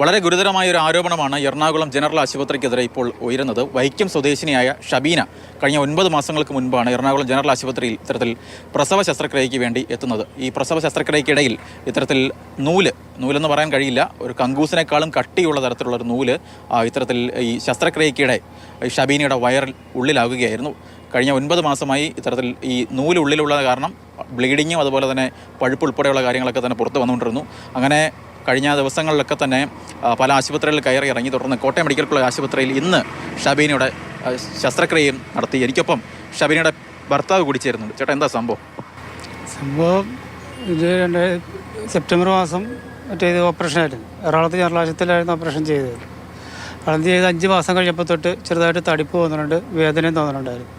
വളരെ ഗുരുതരമായ ഒരു ആരോപണമാണ് എറണാകുളം ജനറൽ ആശുപത്രിക്കെതിരെ ഇപ്പോൾ ഉയരുന്നത്. വൈക്കം സ്വദേശിനിയായ ഷബീന കഴിഞ്ഞ ഒൻപത് മാസങ്ങൾക്ക് മുൻപാണ് എറണാകുളം ജനറൽ ആശുപത്രിയിൽ ഇത്തരത്തിൽ പ്രസവ ശസ്ത്രക്രിയയ്ക്ക് വേണ്ടി എത്തുന്നത്. ഈ പ്രസവ ശസ്ത്രക്രിയയ്ക്കിടയിൽ ഇത്തരത്തിൽ നൂൽ നൂലെന്ന് പറയാൻ കഴിയില്ല ഒരു കങ്കൂസിനേക്കാളും കട്ടിയുള്ള തരത്തിലുള്ള ഒരു നൂൽ ഇത്തരത്തിൽ ഈ ശസ്ത്രക്രിയയ്ക്കിടെ ഈ ഷബീനയുടെ വയറിൽ ഉള്ളിലാകുകയായിരുന്നു കഴിഞ്ഞ ഒൻപത് മാസമായി ഇത്തരത്തിൽ ഈ നൂൽ ഉള്ളിലുള്ള കാരണം ബ്ലീഡിങ്ങും അതുപോലെ തന്നെ പഴുപ്പ് ഉൾപ്പെടെയുള്ള കാര്യങ്ങളൊക്കെ തന്നെ പുറത്ത് വന്നുകൊണ്ടിരുന്നു. അങ്ങനെ കഴിഞ്ഞ ദിവസങ്ങളിലൊക്കെ തന്നെ പല ആശുപത്രികളിൽ കയറി ഇറങ്ങി. തുടർന്ന് കോട്ടയം മെഡിക്കൽ കോളേജ് ആശുപത്രിയിൽ ഇന്ന് ഷബീനയുടെ ശസ്ത്രക്രിയയും നടത്തി. എനിക്കൊപ്പം ഷബീനയുടെ ഭർത്താവ് കൂടി ചേരുന്നുണ്ട്. ചേട്ടാ എന്താ സംഭവം? സംഭവം ഇത് രണ്ട് സെപ്റ്റംബർ മാസം മറ്റേ ഇത് ഓപ്പറേഷനായിരുന്നു എറണാകുളത്ത് ജനറൽ ആശുപത്രിയിലായിരുന്നു ഓപ്പറേഷൻ ചെയ്തത്. അത് ചെയ്ത് അഞ്ച് മാസം കഴിഞ്ഞപ്പോൾ തൊട്ട് ചെറുതായിട്ട് തടിപ്പ് തോന്നുന്നുണ്ട് വേദനയും തോന്നുന്നുണ്ടായിരുന്നു.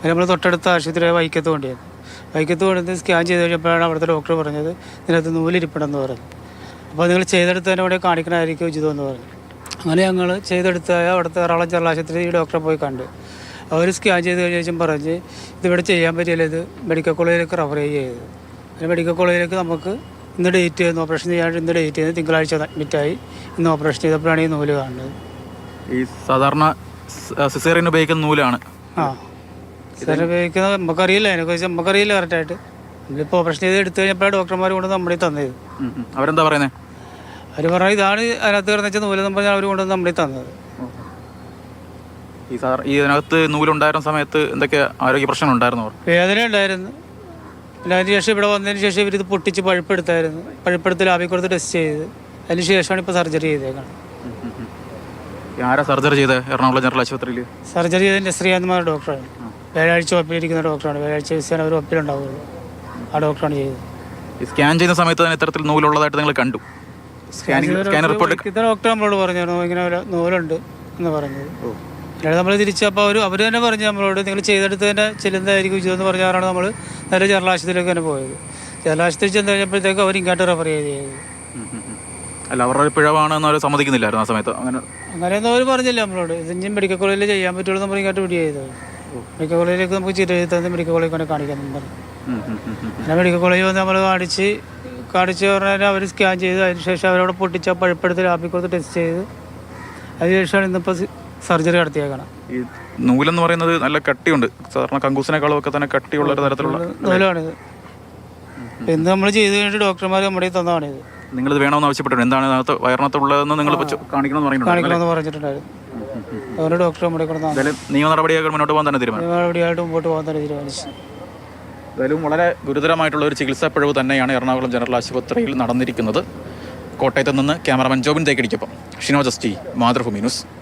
അത് നമ്മൾ തൊട്ടടുത്ത ആശുപത്രിയായ വൈക്കത്ത് കൊണ്ടുവന്നു വൈക്കത്ത് കൊണ്ടുവന്ന് സ്കാൻ ചെയ്ത് കഴിഞ്ഞപ്പോഴാണ് അവിടുത്തെ ഡോക്ടർ പറഞ്ഞത് ഇതിനകത്ത് നൂലിരിപ്പണമെന്ന് പറഞ്ഞു. അപ്പോൾ നിങ്ങൾ ചെയ്തെടുത്തതിന്റെ കൂടെ കാണിക്കണമായിരിക്കും ഉചിതമെന്ന് പറഞ്ഞു. അങ്ങനെ ഞങ്ങൾ ചെയ്തെടുത്ത അവിടുത്തെ എറണാകുളം ജനറൽ ആശുപത്രി ഈ ഡോക്ടറെ പോയി കണ്ടു. അവർ സ്കാൻ ചെയ്ത് കഴിഞ്ഞ ശേഷം പറഞ്ഞ് ഇതിവിടെ ചെയ്യാൻ പറ്റിയില്ല ഇത് മെഡിക്കൽ കോളേജിലേക്ക് റെഫർ ചെയ്ത്. അങ്ങനെ മെഡിക്കൽ കോളേജിലേക്ക് നമുക്ക് ഇന്ന് ഡേറ്റ് ചെയ്യുന്നു ഓപ്പറേഷൻ ചെയ്യാൻ ഇന്ന് ഡേറ്റ് ചെയ്ത് തിങ്കളാഴ്ച അഡ്മിറ്റായി ഇന്ന് ഓപ്പറേഷൻ ചെയ്തപ്പോഴാണ് ഈ നൂൽ കാണുന്നത്. ഈ സാധാരണ സിസേറിയൻ ഉപയോഗിക്കുന്ന നൂലാണ്. ആ. സിസേറിയൻ ഉപയോഗിക്കുന്നത് നമുക്കറിയില്ല അതിനെക്കുറിച്ച് നമുക്കറിയില്ല കറക്റ്റായിട്ട് നമ്മളിപ്പോൾ ഓപ്പറേഷൻ ചെയ്ത് എടുത്തു കഴിഞ്ഞപ്പോഴാണ് ഡോക്ടർമാർ കൊണ്ട് നമ്മളീ തന്നത്. അവരെന്താ പറയുന്നത് അവർ പറഞ്ഞു ഇതാണ് അതിനകത്ത് കിടന്ന വെച്ചാൽ നൂലെന്ന് പറഞ്ഞാൽ അവർ കൊണ്ടുവന്ന് നമ്മളീ തന്നത്. ഈ സാർ ഈ ഇതിനകത്ത് നൂലുണ്ടായിരുന്ന സമയത്ത് എന്തൊക്കെ ആരോഗ്യ പ്രശ്നം ഉണ്ടായിരുന്നു വേദന ഉണ്ടായിരുന്നു. പിന്നെ അതിന് ശേഷം ഇവിടെ വന്നതിന് ശേഷം ഇത് പൊട്ടിച്ച് പഴുപ്പെടുത്തായിരുന്നു. പഴുപ്പെടുത്ത് ലാബിൽ കൊടുത്ത് ടെസ്റ്റ് ചെയ്ത്. അതിന് ശേഷമാണ് ഇപ്പോൾ സർജറി ചെയ്തേക്കുന്നത് ആരാ സർജറി ചെയ്തത് എറണാകുളം ജനറൽ ആശുപത്രിയിൽ? സർജറി ചെയ്തതിന്റെ ശ്രീകാന്ത്മാർ ഡോക്ടറാണ്. വ്യാഴാഴ്ച ഒപ്പിലിരിക്കുന്ന ഡോക്ടറാണ്. വ്യാഴാഴ്ച ദിവസം അവർ ഒപ്പിലുണ്ടാവുള്ളൂ ആ ഡോക്ടറാണ് ചെയ്തത്. സ്കാൻ ചെയ്യുന്ന സമയത്ത് തന്നെ ഇത്തരത്തിൽ നൂലുള്ളതായിട്ട് നിങ്ങൾ കണ്ടു? സ്കാനിങ് സ്കാൻ റിപ്പോർട്ട് ഡോക്ടർ നമ്മളോട് പറഞ്ഞായിരുന്നു ഇങ്ങനെ ഒരു നൂലുണ്ട് എന്ന് പറഞ്ഞത്. അല്ലാതെ നമ്മൾ തിരിച്ചപ്പോൾ അവർ അവർ തന്നെ പറഞ്ഞു നമ്മളോട് നിങ്ങൾ ചെയ്തെടുത്ത് തന്നെ ചെല്ലുന്നതായിരിക്കും ഉചിതം പറഞ്ഞാണ് നമ്മൾ നേരെ ജനറൽ ആശുപത്രിയിലേക്ക് തന്നെ പോയത്. ജനറൽ ആശുപത്രി ചെന്ന് കഴിഞ്ഞപ്പോഴത്തേക്ക് അവർ ഇങ്ങോട്ട് റെഫർ ചെയ്തത് അല്ല അവരുടെ പിഴവാണെന്ന് അവർ സമ്മതിക്കുന്നില്ലായിരുന്നു ആ സമയത്ത്? അങ്ങനെ അങ്ങനെയൊന്നും അവർ പറഞ്ഞില്ല നമ്മളോട്. ഇത് ഇനി മെഡിക്കൽ കോളേജിൽ ചെയ്യാൻ പറ്റുള്ളൂ നമ്മൾ ഇങ്ങോട്ട് വിടി ചെയ്തത്. മെഡിക്കൽ കോളേജിലേക്ക് നമുക്ക് തന്ന് മെഡിക്കൽ കോളേജിൽ കൊണ്ട് കാണിക്കാൻ പറഞ്ഞു. മെഡിക്കൽ കോളേജിൽ വന്ന് നമ്മൾ കാണിച്ച് കാണിച്ച് പറഞ്ഞാൽ അവർ സ്കാൻ ചെയ്ത് അതിനുശേഷം അവരവിടെ പൊട്ടിച്ച പഴുപ്പെടുത്ത് ലാബിൽ കൊടുത്ത് ടെസ്റ്റ് ചെയ്ത് അതിനുശേഷമാണ് ഇന്നിപ്പോൾ സർജറി നടത്തിയേക്കണം ഈ നൂലെന്ന് പറയുന്നത് നല്ല കട്ടിയുണ്ട്. സാധാരണ കങ്കൂസിനേക്കാളും ഒക്കെ തന്നെ കട്ടിയുള്ള ഒരു തരത്തിലുള്ള നൂലാണിത്. ഇന്ന് നമ്മൾ ചെയ്ത് കഴിഞ്ഞിട്ട് ഡോക്ടർമാർ നമ്മുടെ തന്നതാണിത്. നിങ്ങളിത് വേണമെന്ന് ആവശ്യപ്പെട്ടിട്ടുണ്ട്. എന്താണ് അതിനകത്ത് വയറിനകത്തുള്ളതെന്ന് നിങ്ങൾ കാണിക്കണമെന്ന് പറയുന്നുണ്ട് കാണിക്കണമെന്ന് പറഞ്ഞിട്ടുണ്ടായിരുന്നു. അതുകൊണ്ട് ഡോക്ടർ നമ്മുടെ എന്തായാലും നിയമ നടപടിയായിട്ട് മുന്നോട്ട് പോകാൻ തന്നെ തീരുമാനം നടപടിയായിട്ട് മുമ്പോട്ട് പോകാൻ തന്നെ തീരുമാനിച്ചു. എന്തായാലും വളരെ ഗുരുതരമായിട്ടുള്ള ഒരു ചികിത്സാ പിഴവ് തന്നെയാണ് എറണാകുളം ജനറൽ ആശുപത്രിയിൽ നടന്നിരിക്കുന്നത്. കോട്ടയത്ത് നിന്ന് ക്യാമറമാൻ ജോബിൻ തേക്കടിക്കൊപ്പം. ഷിനോ ജസ്റ്റി മാതൃഭൂമി ന്യൂസ്.